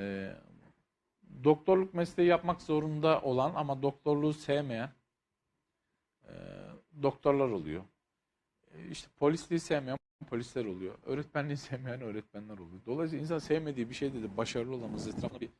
e, doktorluk mesleği yapmak zorunda olan ama doktorluğu sevmeyen e, doktorlar oluyor. E, işte polisliği sevmeyen polisler oluyor. Öğretmenliği sevmeyen öğretmenler oluyor. Dolayısıyla insan sevmediği bir şeyde de başarılı olamaz. Etrafında bir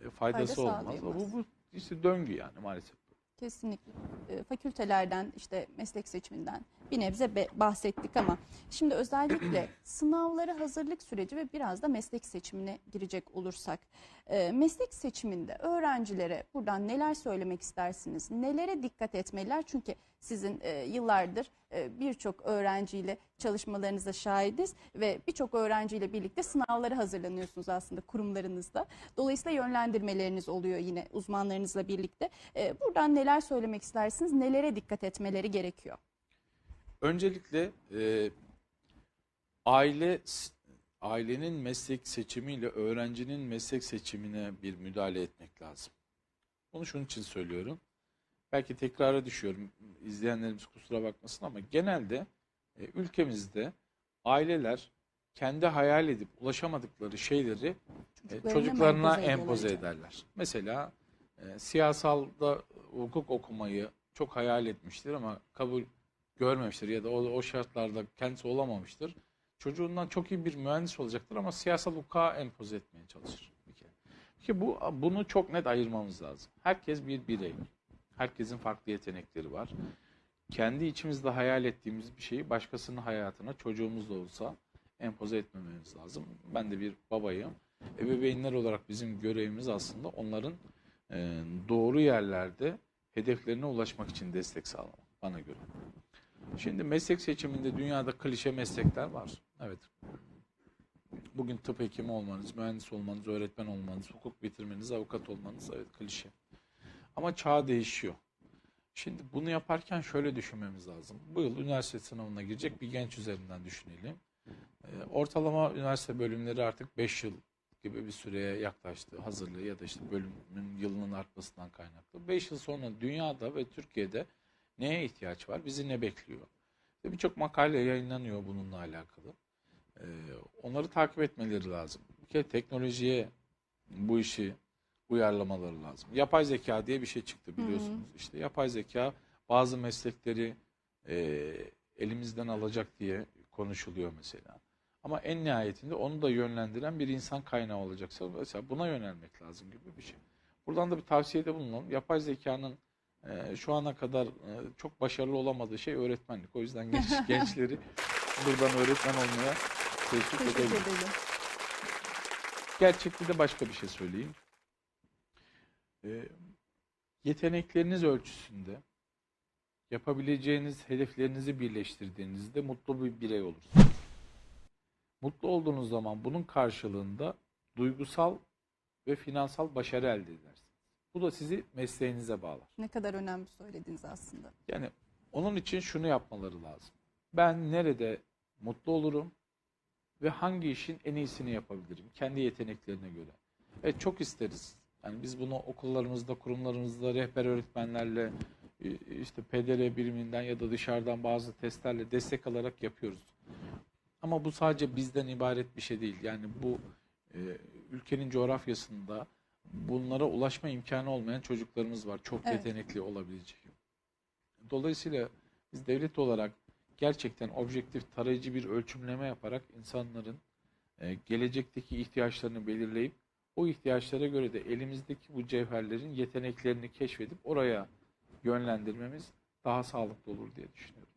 e, faydası Fayda olmaz. Bu, bu işte döngü yani maalesef. Kesinlikle. E, Fakültelerden işte meslek seçiminden bir nebze bahsettik ama şimdi özellikle sınavlara hazırlık süreci ve biraz da meslek seçimine girecek olursak e, meslek seçiminde öğrencilere buradan neler söylemek istersiniz? Nelere dikkat etmeliler? Çünkü sizin e, yıllardır e, birçok öğrenciyle çalışmalarınıza şahidiz ve birçok öğrenciyle birlikte sınavlara hazırlanıyorsunuz aslında kurumlarınızda. Dolayısıyla yönlendirmeleriniz oluyor yine uzmanlarınızla birlikte. E, buradan neler söylemek istersiniz? Nelere dikkat etmeleri gerekiyor? Öncelikle e, aile ailenin meslek seçimiyle öğrencinin meslek seçimine bir müdahale etmek lazım. Bunu şunun için söylüyorum. Belki tekrara düşüyorum. izleyenlerimiz kusura bakmasın ama genelde e, ülkemizde aileler kendi hayal edip ulaşamadıkları şeyleri e, Çocuklarına çocuklarına empoze ediyorlar. ederler. Mesela e, siyasalda hukuk okumayı çok hayal etmiştir ama kabul görmemiştir ya da o, o şartlarda kendisi olamamıştır. Çocuğundan çok iyi bir mühendis olacaktır ama siyasal hukuka empoze etmeye çalışır. Bir kere. Ki bu bunu çok net ayırmamız lazım. Herkes bir birey. Herkesin farklı yetenekleri var. Kendi içimizde hayal ettiğimiz bir şeyi başkasının hayatına çocuğumuz da olsa empoze etmememiz lazım. Ben de bir babayım. Ebeveynler olarak bizim görevimiz aslında onların e, doğru yerlerde hedeflerine ulaşmak için destek sağlamak bana göre. Şimdi meslek seçiminde dünyada klişe meslekler var. Evet. Bugün tıp hekimi olmanız, mühendis olmanız, öğretmen olmanız, hukuk bitirmeniz, avukat olmanız evet klişe. Ama çağ değişiyor. Şimdi bunu yaparken şöyle düşünmemiz lazım. Bu yıl üniversite sınavına girecek bir genç üzerinden düşünelim. Ee, ortalama üniversite bölümleri artık 5 yıl gibi bir süreye yaklaştı hazırlığı ya da işte bölümün yılının artmasından kaynaklı. 5 yıl sonra dünyada ve Türkiye'de neye ihtiyaç var? Bizi ne bekliyor? İşte Birçok makale yayınlanıyor bununla alakalı. Ee, onları takip etmeleri lazım. Bir kere teknolojiye bu işi uyarlamaları lazım. Yapay zeka diye bir şey çıktı biliyorsunuz. İşte yapay zeka bazı meslekleri e, elimizden alacak diye konuşuluyor mesela. Ama en nihayetinde onu da yönlendiren bir insan kaynağı olacaksa mesela buna yönelmek lazım gibi bir şey. Buradan da bir tavsiyede bulunalım. Yapay zekanın e, şu ana kadar e, çok başarılı olamadığı şey öğretmenlik. O yüzden genç, gençleri buradan öğretmen olmaya teşvik edelim. Gerçekte de başka bir şey söyleyeyim. Ee, yetenekleriniz ölçüsünde yapabileceğiniz hedeflerinizi birleştirdiğinizde mutlu bir birey olursunuz. Mutlu olduğunuz zaman bunun karşılığında duygusal ve finansal başarı elde edersiniz. Bu da sizi mesleğinize bağlar. Ne kadar önemli söylediniz aslında. Yani onun için şunu yapmaları lazım. Ben nerede mutlu olurum ve hangi işin en iyisini yapabilirim kendi yeteneklerine göre. Evet çok isteriz. Yani biz bunu okullarımızda, kurumlarımızda rehber öğretmenlerle e, işte PDR biriminden ya da dışarıdan bazı testlerle destek alarak yapıyoruz. Ama bu sadece bizden ibaret bir şey değil. Yani bu e, ülkenin coğrafyasında bunlara ulaşma imkanı olmayan çocuklarımız var. Çok Evet. yetenekli olabilecek. Dolayısıyla biz devlet olarak gerçekten objektif tarayıcı bir ölçümleme yaparak insanların e, gelecekteki ihtiyaçlarını belirleyip o ihtiyaçlara göre de elimizdeki bu cevherlerin yeteneklerini keşfedip oraya yönlendirmemiz daha sağlıklı olur diye düşünüyorum.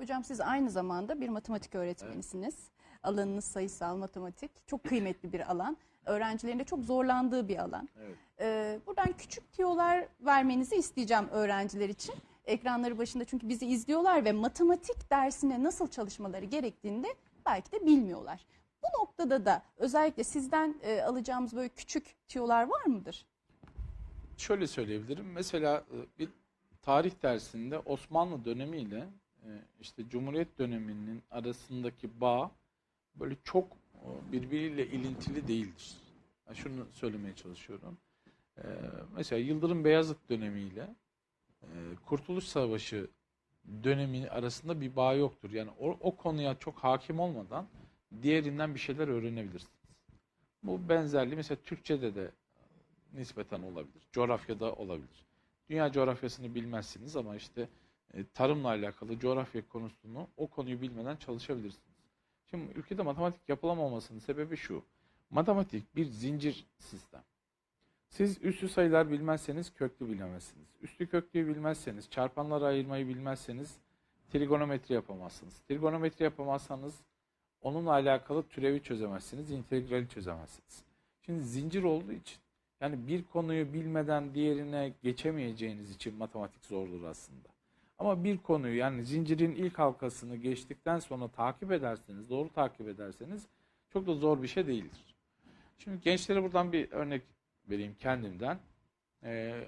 Hocam siz aynı zamanda bir matematik öğretmenisiniz. Alanınız sayısal matematik. Çok kıymetli bir alan. Öğrencilerin de çok zorlandığı bir alan. Evet. Ee, buradan küçük tiyolar vermenizi isteyeceğim öğrenciler için. Ekranları başında çünkü bizi izliyorlar ve matematik dersine nasıl çalışmaları gerektiğini de belki de bilmiyorlar. Bu noktada da özellikle sizden e, alacağımız böyle küçük tiyolar var mıdır? Şöyle söyleyebilirim. Mesela e, bir tarih dersinde Osmanlı dönemiyle e, işte Cumhuriyet döneminin arasındaki bağ böyle çok e, birbiriyle ilintili değildir. Şunu söylemeye çalışıyorum. E, Mesela Yıldırım Beyazıt dönemiyle e, Kurtuluş Savaşı dönemi arasında bir bağ yoktur. Yani o, o konuya çok hakim olmadan diğerinden bir şeyler öğrenebilirsiniz. Bu benzerliği mesela Türkçe'de de nispeten olabilir. Coğrafyada olabilir. Dünya coğrafyasını bilmezsiniz ama işte e, tarımla alakalı coğrafya konusunu o konuyu bilmeden çalışabilirsiniz. Şimdi ülkede matematik yapılamamasının sebebi şu. Matematik bir zincir sistem. Siz üstü sayılar bilmezseniz köklü bilemezsiniz. Üstü köklüyü bilmezseniz, çarpanları ayırmayı bilmezseniz trigonometri yapamazsınız. Trigonometri yapamazsanız onunla alakalı türevi çözemezsiniz, integrali çözemezsiniz. Şimdi zincir olduğu için yani bir konuyu bilmeden diğerine geçemeyeceğiniz için matematik zordur aslında. Ama bir konuyu yani zincirin ilk halkasını geçtikten sonra takip ederseniz, doğru takip ederseniz çok da zor bir şey değildir. Şimdi gençlere buradan bir örnek vereyim kendimden. Ee,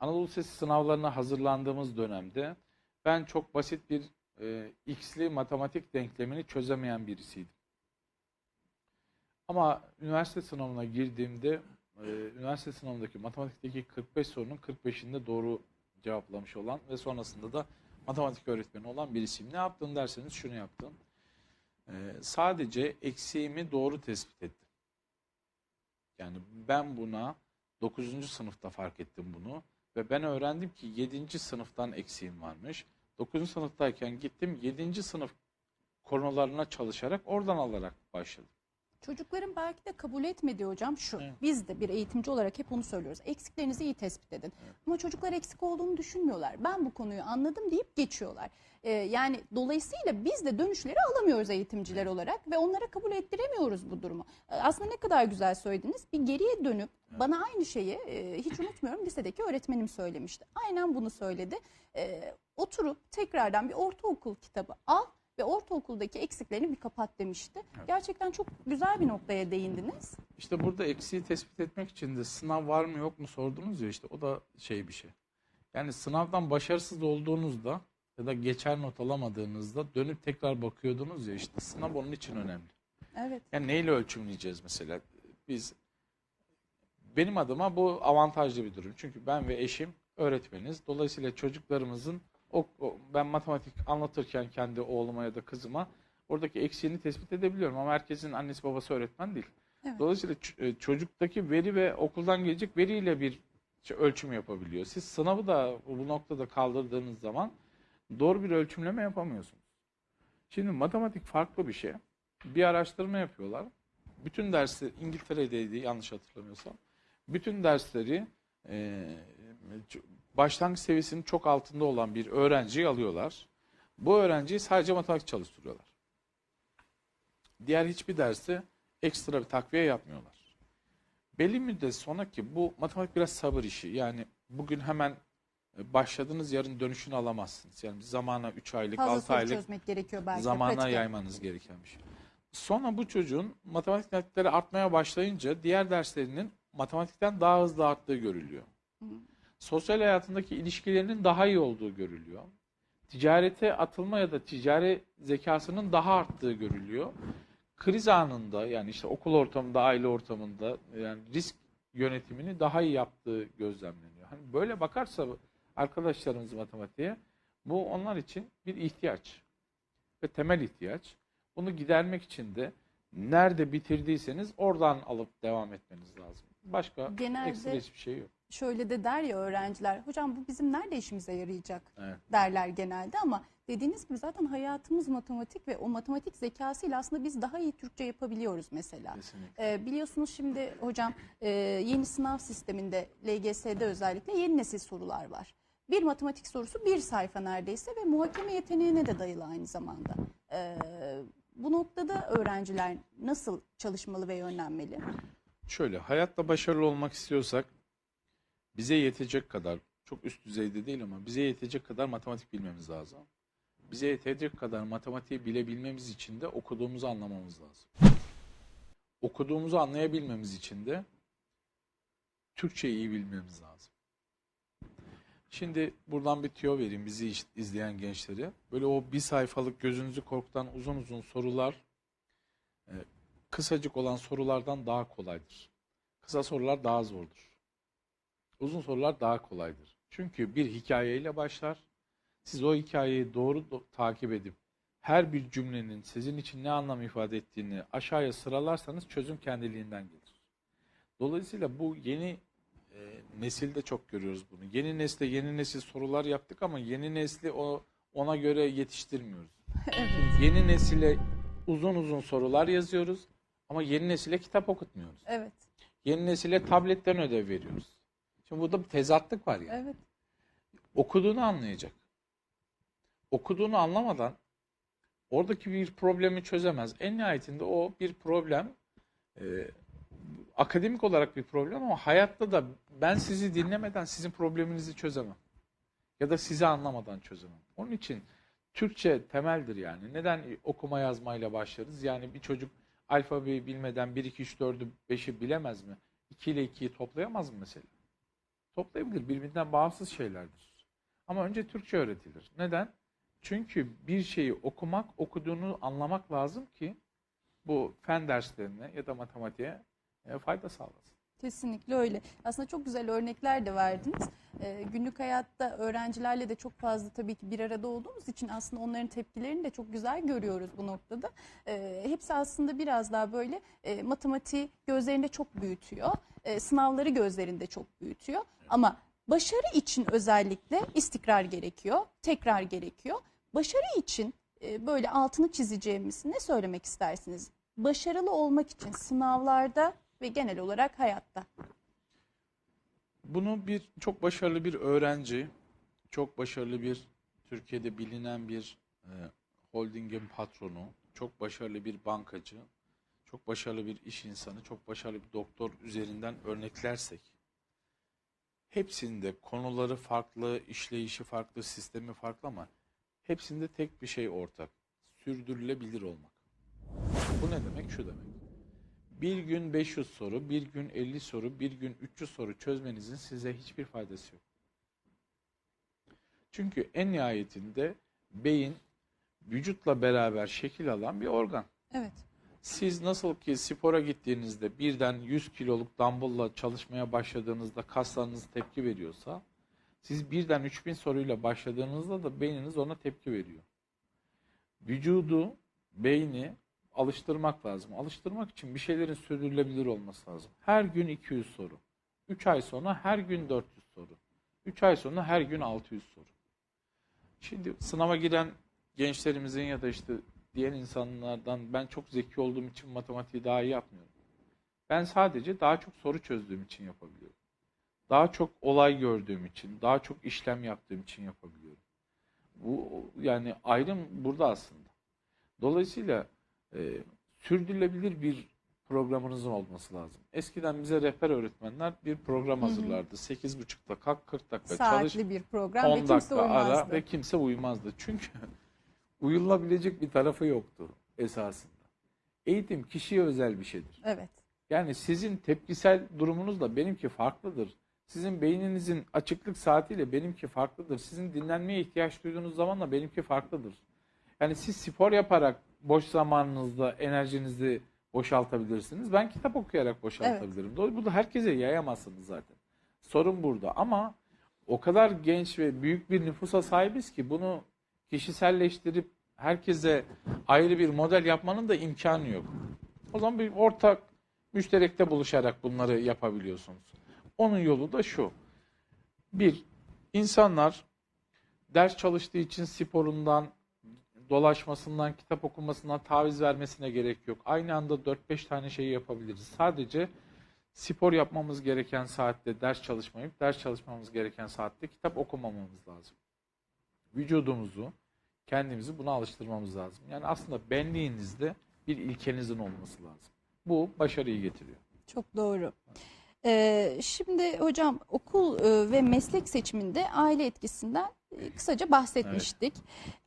Anadolu Lisesi sınavlarına hazırlandığımız dönemde ben çok basit bir e, x'li matematik denklemini çözemeyen birisiydim. Ama üniversite sınavına girdiğimde e, üniversite sınavındaki matematikteki 45 sorunun 45'inde doğru cevaplamış olan ve sonrasında da matematik öğretmeni olan birisiyim. Ne yaptın derseniz şunu yaptım. Ee, sadece eksiğimi doğru tespit ettim. Yani ben buna 9. sınıfta fark ettim bunu ve ben öğrendim ki 7. sınıftan eksiğim varmış. 9. sınıftayken gittim 7. sınıf konularına çalışarak oradan alarak başladım. Çocukların belki de kabul etmediği hocam şu. Evet. Biz de bir eğitimci olarak hep onu söylüyoruz. Eksiklerinizi iyi tespit edin. Ama çocuklar eksik olduğunu düşünmüyorlar. Ben bu konuyu anladım deyip geçiyorlar. Ee, yani dolayısıyla biz de dönüşleri alamıyoruz eğitimciler olarak ve onlara kabul ettiremiyoruz bu durumu. Ee, aslında ne kadar güzel söylediniz. Bir geriye dönüp bana aynı şeyi e, hiç unutmuyorum lisedeki öğretmenim söylemişti. Aynen bunu söyledi. Ee, oturup tekrardan bir ortaokul kitabı al ve ortaokuldaki eksiklerini bir kapat demişti. Gerçekten çok güzel bir noktaya değindiniz. İşte burada eksiği tespit etmek için de sınav var mı yok mu sordunuz ya işte o da şey bir şey. Yani sınavdan başarısız olduğunuzda ya da geçer not alamadığınızda dönüp tekrar bakıyordunuz ya işte sınav onun için önemli. Evet. Yani neyle ölçümleyeceğiz mesela? Biz benim adıma bu avantajlı bir durum. Çünkü ben ve eşim öğretmeniz. Dolayısıyla çocuklarımızın o, o- ben matematik anlatırken kendi oğluma ya da kızıma oradaki eksiğini tespit edebiliyorum ama herkesin annesi babası öğretmen değil. Evet. Dolayısıyla e, çocuktaki veri ve okuldan gelecek veriyle bir ölçüm yapabiliyor. Siz sınavı da bu noktada kaldırdığınız zaman doğru bir ölçümleme yapamıyorsunuz. Şimdi matematik farklı bir şey. Bir araştırma yapıyorlar. Bütün dersleri İngiltere'deydi yanlış hatırlamıyorsam. Bütün dersleri e, başlangıç seviyesinin çok altında olan bir öğrenciyi alıyorlar. Bu öğrenciyi sadece matematik çalıştırıyorlar. Diğer hiçbir dersi ekstra bir takviye yapmıyorlar. Belli müddet sonra ki bu matematik biraz sabır işi. Yani bugün hemen e, başladığınız yarın dönüşünü alamazsınız. Yani zamana 3 aylık, Fazla 6 soru aylık çözmek gerekiyor belki. zamana pratik. yaymanız gereken bir şey. Sonra bu çocuğun matematik netleri artmaya başlayınca diğer derslerinin matematikten daha hızlı arttığı görülüyor. Sosyal hayatındaki ilişkilerinin daha iyi olduğu görülüyor. Ticarete atılma ya da ticari zekasının daha arttığı görülüyor. Kriz anında yani işte okul ortamında, aile ortamında yani risk yönetimini daha iyi yaptığı gözlemleniyor. Hani böyle bakarsa arkadaşlarımız matematiğe bu onlar için bir ihtiyaç ve temel ihtiyaç. Bunu gidermek için de nerede bitirdiyseniz oradan alıp devam etmeniz lazım. Başka Genelde- ekstra hiçbir şey yok. Şöyle de der ya öğrenciler, hocam bu bizim nerede işimize yarayacak Evet. derler genelde ama dediğiniz gibi zaten hayatımız matematik ve o matematik zekasıyla aslında biz daha iyi Türkçe yapabiliyoruz mesela. Kesinlikle. Ee, biliyorsunuz şimdi hocam e, yeni sınav sisteminde LGS'de özellikle yeni nesil sorular var. Bir matematik sorusu bir sayfa neredeyse ve muhakeme yeteneğine de dayalı aynı zamanda. Ee, bu noktada öğrenciler nasıl çalışmalı ve yönlenmeli? Şöyle hayatta başarılı olmak istiyorsak bize yetecek kadar çok üst düzeyde değil ama bize yetecek kadar matematik bilmemiz lazım. Bize yetecek kadar matematiği bilebilmemiz için de okuduğumuzu anlamamız lazım. Okuduğumuzu anlayabilmemiz için de Türkçeyi iyi bilmemiz lazım. Şimdi buradan bir tüyo vereyim bizi izleyen gençlere. Böyle o bir sayfalık gözünüzü korkutan uzun uzun sorular e, kısacık olan sorulardan daha kolaydır. Kısa sorular daha zordur. Uzun sorular daha kolaydır. Çünkü bir hikayeyle başlar. Siz o hikayeyi doğru do- takip edip her bir cümlenin sizin için ne anlam ifade ettiğini aşağıya sıralarsanız çözüm kendiliğinden gelir. Dolayısıyla bu yeni e, nesilde çok görüyoruz bunu. Yeni nesle yeni nesil sorular yaptık ama yeni nesli o ona göre yetiştirmiyoruz. Evet. Yeni nesile uzun uzun sorular yazıyoruz ama yeni nesile kitap okutmuyoruz. Evet. Yeni nesile tabletten ödev veriyoruz. Şimdi burada bir tezatlık var yani. Evet. Okuduğunu anlayacak. Okuduğunu anlamadan oradaki bir problemi çözemez. En nihayetinde o bir problem e, akademik olarak bir problem ama hayatta da ben sizi dinlemeden sizin probleminizi çözemem. Ya da sizi anlamadan çözemem. Onun için Türkçe temeldir yani. Neden okuma yazmayla başlarız? Yani bir çocuk alfabeyi bilmeden 1, 2, 3, 4'ü 5'i bilemez mi? 2 ile 2'yi toplayamaz mı mesela? Toplayabilir. Birbirinden bağımsız şeylerdir. Ama önce Türkçe öğretilir. Neden? Çünkü bir şeyi okumak, okuduğunu anlamak lazım ki bu fen derslerine ya da matematiğe e, fayda sağlasın. Kesinlikle öyle. Aslında çok güzel örnekler de verdiniz. Ee, günlük hayatta öğrencilerle de çok fazla tabii ki bir arada olduğumuz için aslında onların tepkilerini de çok güzel görüyoruz bu noktada. Ee, hepsi aslında biraz daha böyle e, matematiği gözlerinde çok büyütüyor. E, sınavları gözlerinde çok büyütüyor. Ama başarı için özellikle istikrar gerekiyor, tekrar gerekiyor. Başarı için e, böyle altını çizeceğimiz ne söylemek istersiniz? Başarılı olmak için sınavlarda ve genel olarak hayatta. Bunu bir çok başarılı bir öğrenci, çok başarılı bir Türkiye'de bilinen bir e, holdingin patronu, çok başarılı bir bankacı, çok başarılı bir iş insanı, çok başarılı bir doktor üzerinden örneklersek hepsinde konuları farklı, işleyişi farklı, sistemi farklı ama hepsinde tek bir şey ortak. Sürdürülebilir olmak. Bu ne demek? Şu demek. Bir gün 500 soru, bir gün 50 soru, bir gün 300 soru çözmenizin size hiçbir faydası yok. Çünkü en nihayetinde beyin vücutla beraber şekil alan bir organ. Evet. Siz nasıl ki spora gittiğinizde birden 100 kiloluk dumbbell'la çalışmaya başladığınızda kaslarınız tepki veriyorsa, siz birden 3000 soruyla başladığınızda da beyniniz ona tepki veriyor. Vücudu, beyni alıştırmak lazım. Alıştırmak için bir şeylerin sürdürülebilir olması lazım. Her gün 200 soru. 3 ay sonra her gün 400 soru. 3 ay sonra her gün 600 soru. Şimdi sınava giren gençlerimizin ya da işte diğer insanlardan ben çok zeki olduğum için matematiği daha iyi yapmıyorum. Ben sadece daha çok soru çözdüğüm için yapabiliyorum. Daha çok olay gördüğüm için, daha çok işlem yaptığım için yapabiliyorum. Bu yani ayrım burada aslında. Dolayısıyla e, sürdürülebilir bir programınızın olması lazım. Eskiden bize rehber öğretmenler bir program hazırlardı. 8.30'da kalk 40 dakika çalış. Saatli bir program 10 ve kimse dakika ara ve kimse uyumazdı. Çünkü uyulabilecek bir tarafı yoktu esasında. Eğitim kişiye özel bir şeydir. Evet. Yani sizin tepkisel durumunuzla benimki farklıdır. Sizin beyninizin açıklık saatiyle benimki farklıdır. Sizin dinlenmeye ihtiyaç duyduğunuz zamanla benimki farklıdır. Yani siz spor yaparak boş zamanınızda enerjinizi boşaltabilirsiniz. Ben kitap okuyarak boşaltabilirim. Doğru. Bu da herkese yayamazsınız zaten. Sorun burada ama o kadar genç ve büyük bir nüfusa sahibiz ki bunu kişiselleştirip herkese ayrı bir model yapmanın da imkanı yok. O zaman bir ortak müşterekte buluşarak bunları yapabiliyorsunuz. Onun yolu da şu. Bir, insanlar ders çalıştığı için sporundan, dolaşmasından, kitap okumasından taviz vermesine gerek yok. Aynı anda 4-5 tane şeyi yapabiliriz. Sadece spor yapmamız gereken saatte ders çalışmayıp ders çalışmamız gereken saatte kitap okumamamız lazım. Vücudumuzu, kendimizi buna alıştırmamız lazım. Yani aslında benliğinizde bir ilkenizin olması lazım. Bu başarıyı getiriyor. Çok doğru. Ee, şimdi hocam okul e, ve meslek seçiminde aile etkisinden e, kısaca bahsetmiştik.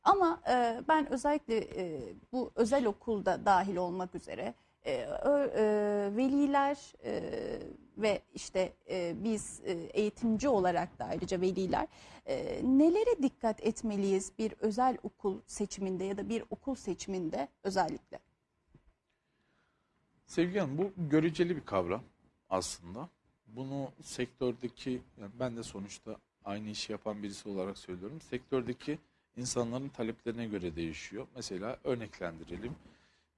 Ama e, ben özellikle e, bu özel okulda dahil olmak üzere e, e, veliler e, ve işte e, biz e, eğitimci olarak da ayrıca veliler e, nelere dikkat etmeliyiz bir özel okul seçiminde ya da bir okul seçiminde özellikle? Sevgi Hanım bu göreceli bir kavram aslında. Bunu sektördeki, yani ben de sonuçta aynı işi yapan birisi olarak söylüyorum. Sektördeki insanların taleplerine göre değişiyor. Mesela örneklendirelim.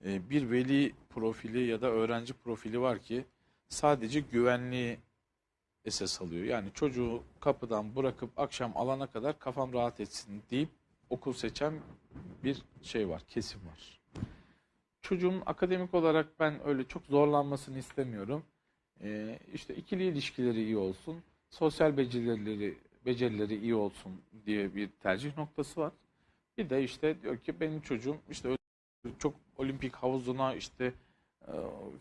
Ee, Bir veli profili ya da öğrenci profili var ki sadece güvenliği esas alıyor. Yani çocuğu kapıdan bırakıp akşam alana kadar kafam rahat etsin deyip okul seçen bir şey var, kesim var. Çocuğun akademik olarak ben öyle çok zorlanmasını istemiyorum. Ee, işte ikili ilişkileri iyi olsun, sosyal becerileri becerileri iyi olsun diye bir tercih noktası var. Bir de işte diyor ki benim çocuğum işte çok olimpik havuzuna işte e,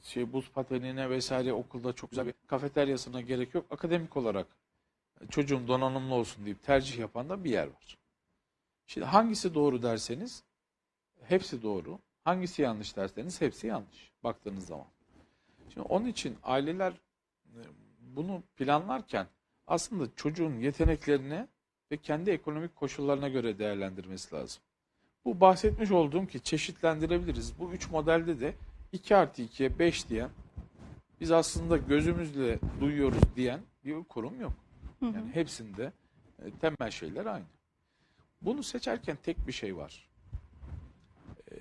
şey buz patenine vesaire okulda çok güzel bir kafeteryasına gerek yok. Akademik olarak çocuğum donanımlı olsun deyip tercih yapan da bir yer var. Şimdi hangisi doğru derseniz hepsi doğru. Hangisi yanlış derseniz hepsi yanlış baktığınız zaman. Şimdi onun için aileler e, bunu planlarken aslında çocuğun yeteneklerine ve kendi ekonomik koşullarına göre değerlendirmesi lazım. Bu bahsetmiş olduğum ki çeşitlendirebiliriz. Bu üç modelde de 2 artı 2'ye 5 diyen biz aslında gözümüzle duyuyoruz diyen bir kurum yok. Yani hepsinde e, temel şeyler aynı. Bunu seçerken tek bir şey var. E,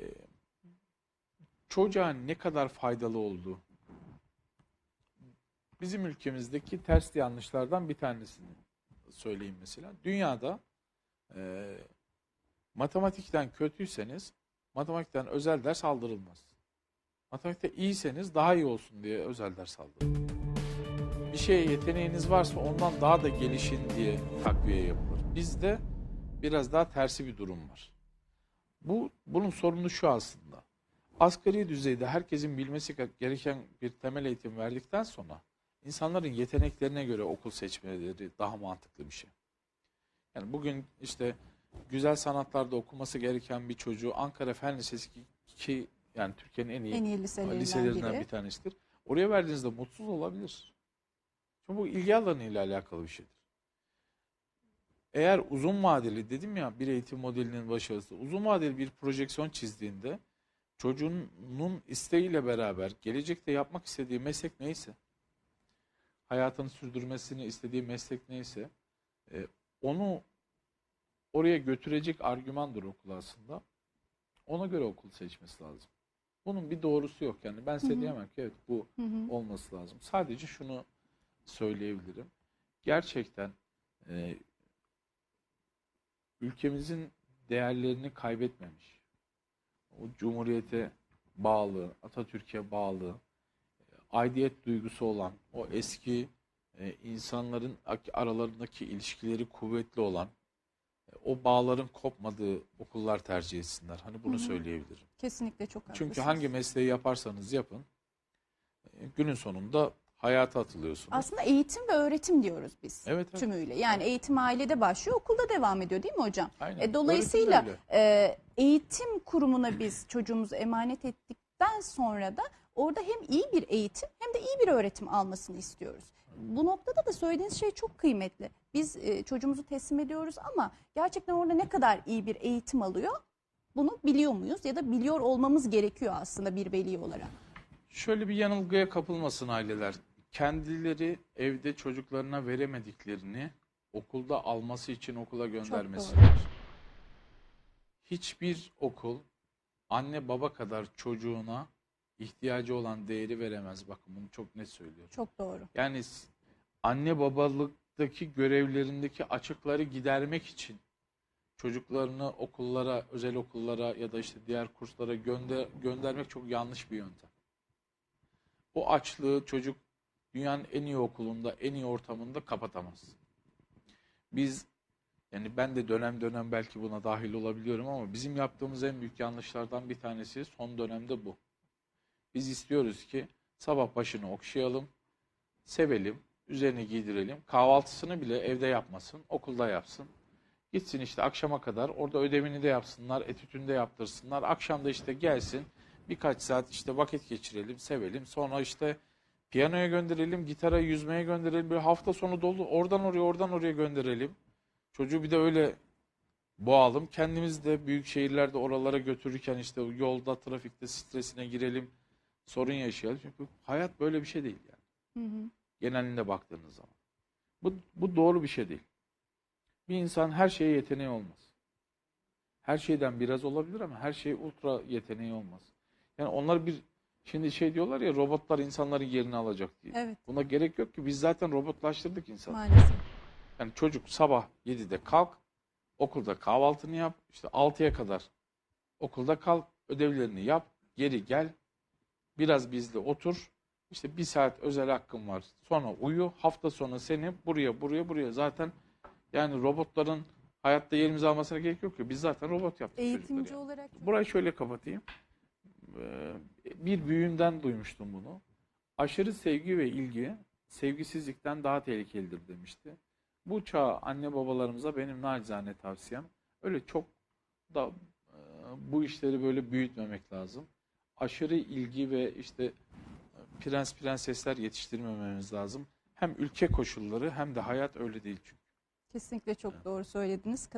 çocuğa ne kadar faydalı olduğu. Bizim ülkemizdeki ters yanlışlardan bir tanesini söyleyeyim mesela. Dünyada e, matematikten kötüyseniz matematikten özel ders aldırılmaz. Matematikte iyiyseniz daha iyi olsun diye özel ders aldırılır. Bir şeye yeteneğiniz varsa ondan daha da gelişin diye takviye yapılır. Bizde biraz daha tersi bir durum var. Bu bunun sorunu şu aslında. Asgari düzeyde herkesin bilmesi gereken bir temel eğitim verdikten sonra insanların yeteneklerine göre okul seçmeleri daha mantıklı bir şey. Yani bugün işte güzel sanatlarda okuması gereken bir çocuğu Ankara Fen Lisesi ki, yani Türkiye'nin en iyi En iyi liselerinden, liselerinden biri. bir tanesidir. Oraya verdiğinizde mutsuz olabilir. Çünkü bu ilgi alanıyla alakalı bir şeydir. Eğer uzun vadeli dedim ya bir eğitim modelinin başarısı uzun vadeli bir projeksiyon çizdiğinde çocuğunun isteğiyle beraber gelecekte yapmak istediği meslek neyse hayatını sürdürmesini istediği meslek neyse e, onu oraya götürecek argümandır okul aslında. Ona göre okul seçmesi lazım. Bunun bir doğrusu yok yani. Ben size diyemem ki evet bu Hı hı. olması lazım. Sadece şunu söyleyebilirim. Gerçekten e, ülkemizin değerlerini kaybetmemiş. O cumhuriyete bağlı, Atatürk'e bağlı, e, aidiyet duygusu olan, o eski e, insanların ak- aralarındaki ilişkileri kuvvetli olan, o bağların kopmadığı okullar tercih etsinler. Hani bunu Hı hı. söyleyebilirim. Kesinlikle çok haklısınız. Çünkü hangi mesleği yaparsanız yapın, e, günün sonunda hayata atılıyorsunuz. Aslında eğitim ve öğretim diyoruz biz Evet, evet. tümüyle. Yani eğitim ailede başlıyor, okulda devam ediyor değil mi hocam? Aynen. E, dolayısıyla e, eğitim kurumuna biz çocuğumuzu emanet ettikten sonra da orada hem iyi bir eğitim hem de iyi bir öğretim almasını istiyoruz. Bu noktada da söylediğiniz şey çok kıymetli. Biz e, çocuğumuzu teslim ediyoruz ama gerçekten orada ne kadar iyi bir eğitim alıyor bunu biliyor muyuz ya da biliyor olmamız gerekiyor aslında bir veli olarak. Şöyle bir yanılgıya kapılmasın aileler. Kendileri evde çocuklarına veremediklerini okulda alması için okula göndermesinler. Hiçbir okul anne baba kadar çocuğuna ihtiyacı olan değeri veremez. Bakın bunu çok net söylüyorum. Çok doğru. Yani anne babalıktaki görevlerindeki açıkları gidermek için çocuklarını okullara, özel okullara ya da işte diğer kurslara gönder göndermek çok yanlış bir yöntem. O açlığı çocuk dünyanın en iyi okulunda, en iyi ortamında kapatamaz. Biz yani ben de dönem dönem belki buna dahil olabiliyorum ama bizim yaptığımız en büyük yanlışlardan bir tanesi son dönemde bu. Biz istiyoruz ki sabah başını okşayalım, sevelim, üzerine giydirelim. Kahvaltısını bile evde yapmasın, okulda yapsın. Gitsin işte akşama kadar orada ödevini de yapsınlar, etütünü de yaptırsınlar. Akşam da işte gelsin birkaç saat işte vakit geçirelim, sevelim. Sonra işte piyanoya gönderelim, gitara, yüzmeye gönderelim. Böyle hafta sonu dolu oradan oraya, oradan oraya gönderelim. Çocuğu bir de öyle boğalım. Kendimiz de büyük şehirlerde oralara götürürken işte yolda, trafikte stresine girelim. Sorun yaşayalım. Çünkü hayat böyle bir şey değil yani Hı hı. Genelinde baktığınız zaman. Bu, bu doğru bir şey değil. Bir insan her şeye yeteneği olmaz. Her şeyden biraz olabilir ama her şey ultra yeteneği olmaz. Yani onlar bir şimdi şey diyorlar ya robotlar insanların yerini alacak diye. Evet Buna gerek yok ki biz zaten robotlaştırdık insanı. maalesef. Yani çocuk sabah 7'de kalk, okulda kahvaltını yap, işte 6'ya kadar okulda kal, ödevlerini yap, geri gel, biraz bizle otur, işte bir saat özel hakkın var, sonra uyu, hafta sonu seni buraya, buraya, buraya zaten yani robotların hayatta yerimizi almasına gerek yok ki biz zaten robot yaptık Eğitimci yani. olarak Burayı şöyle kapatayım. Ee, Bir büyüğümden duymuştum bunu. Aşırı sevgi ve ilgi sevgisizlikten daha tehlikelidir demişti. Bu çağ anne babalarımıza benim nacizane tavsiyem öyle çok da e, bu işleri böyle büyütmemek lazım. Aşırı ilgi ve işte prens prensesler yetiştirmememiz lazım. Hem ülke koşulları hem de hayat öyle değil çünkü. kesinlikle çok doğru söylediniz.